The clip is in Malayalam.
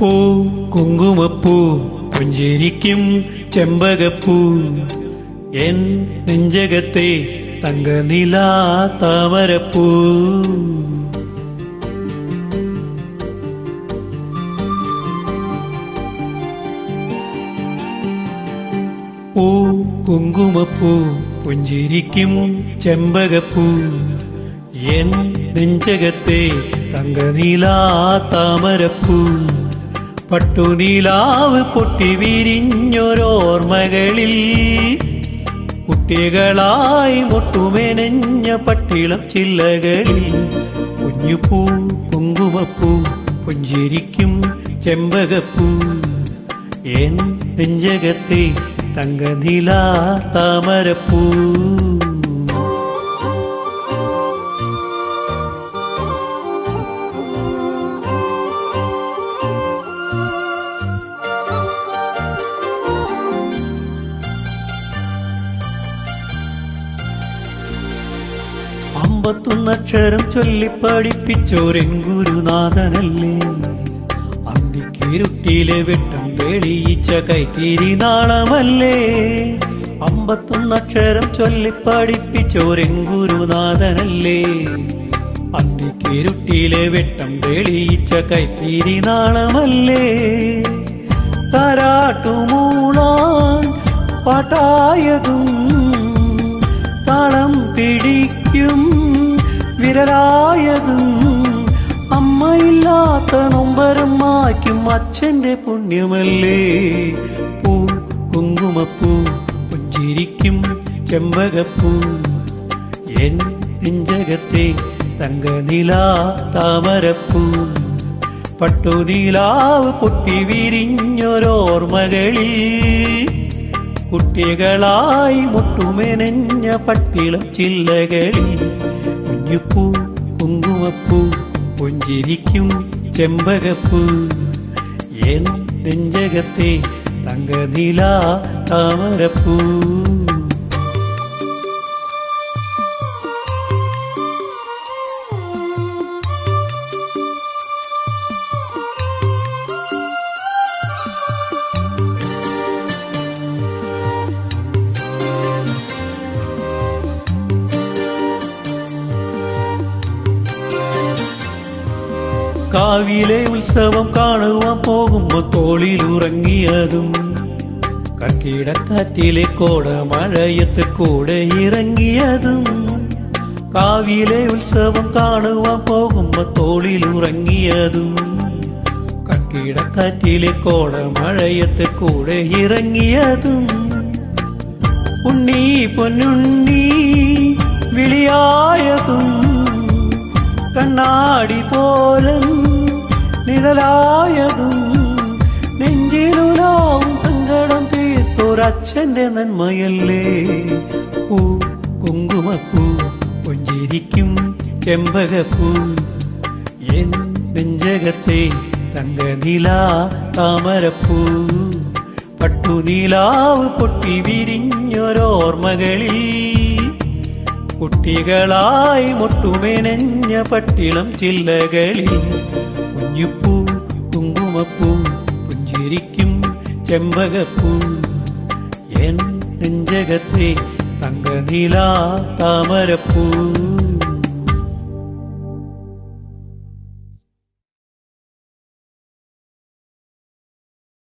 പൂ കുങ്കുമപ്പൂ പുഞ്ചിരിക്കും ചെമ്പകപ്പൂ. എൻ നെഞ്ചകത്തെ തങ്കനില താമരപ്പൂ. പൂ കുങ്കുമപ്പൂ പുഞ്ചിരിക്കും ചെമ്പകപ്പൂ. എൻ നെഞ്ചകത്തെ തങ്കനില താമരപ്പൂ. പട്ടുനീലാവ് പൊട്ടി വിരിഞ്ഞൊരോർമ്മകളിൽ കുട്ടികളായി മുട്ടുമെനഞ്ഞ പട്ടിളം ചില്ലകളിൽ കുഞ്ഞുപൂ കുങ്കുമപ്പൂ പുഞ്ചിരിക്കും ചെമ്പകപ്പൂ. എൻ നെഞ്ചകത്തെ തങ്കനില താമരപ്പൂ. അമ്പത്തൊന്നക്ഷരം ചൊല്ലി പഠിപ്പിച്ചോരൻ ഗുരുനാഥനല്ലേ അന്തിക്കിരുട്ടിയിലെ വെട്ടം തെളിയിച്ച കൈത്തിരി നാളമല്ലേ? അമ്പത്തൊന്നക്ഷരം ചൊല്ലി പഠിപ്പിച്ചോരൻ ഗുരുനാഥനല്ലേ അന്തിക്കിരുട്ടിയിലെ വെട്ടം തെളിയിച്ച കൈത്തിരി നാളമല്ലേ? തരാട്ടുമൂളാൻ പാട്ടായതും വിരലായതും അമ്മയില്ലാത്ത നൊമ്പരം മായ്ക്കും അച്ഛന്റെ പുണ്യമല്ലേ? പൂ കുങ്കുമപ്പൂ പുഞ്ചിരിക്കും ചെമ്പകപ്പൂ. എൻ നെഞ്ചകത്തെ തങ്കനില താമരപ്പൂ. പട്ടുനീലാവ് പൊട്ടി വിരിഞ്ഞൊരോർമ്മകളിൽ കുട്ടികളായി മുട്ടുമെനഞ്ഞ പട്ടിളം ചില്ലകളിൽ കുഞ്ഞുപ്പൂ കുങ്കുമപ്പൂ പുഞ്ചിരിക്കും ചെമ്പകപ്പൂ. എൻ നെഞ്ചകത്തെ തങ്കനില താമരപ്പൂ. കാവിലെ ഉത്സവം കാണുവാൻ പോകുമ്പോ തോളിലുറങ്ങിയതും കക്കിടത്താറ്റിലെ കോട മഴയത്ത് കൂടെ ഇറങ്ങിയതും കാവിലെ ഉത്സവം കാണുവാൻ പോകുമ്പോ തോളിലുറങ്ങിയതും കക്കിടക്കാറ്റിലെ കോട മഴയത്ത് കൂടെ ഇറങ്ങിയതും ഉണ്ണി പൊന്നുണ്ണി വിളിയായതും കണ്ണാടി പോലും നിഴലായതും നെഞ്ചിലുലാവും സങ്കടം തീർത്തൊരച്ഛന്റെ നന്മയല്ലേ? പൂ കുങ്കുമപ്പൂ പുഞ്ചിരിക്കും ചെമ്പകപ്പൂ. എൻ നെഞ്ചകത്തെ തങ്കനില താമരപ്പൂ. പട്ടുനീലാവ് പൊട്ടി വിരിഞ്ഞൊരോർമ്മകളിൽ കുട്ടികളായി മുട്ടുമെനഞ്ഞ പട്ടിളം ചില്ലകളിൽ കുഞ്ഞുപ്പൂ കുങ്കുമപ്പൂ പുഞ്ചിരിക്കും ചെമ്പകപ്പൂ. എൻ നെഞ്ചകത്തെ തങ്കനില താമരപ്പൂ.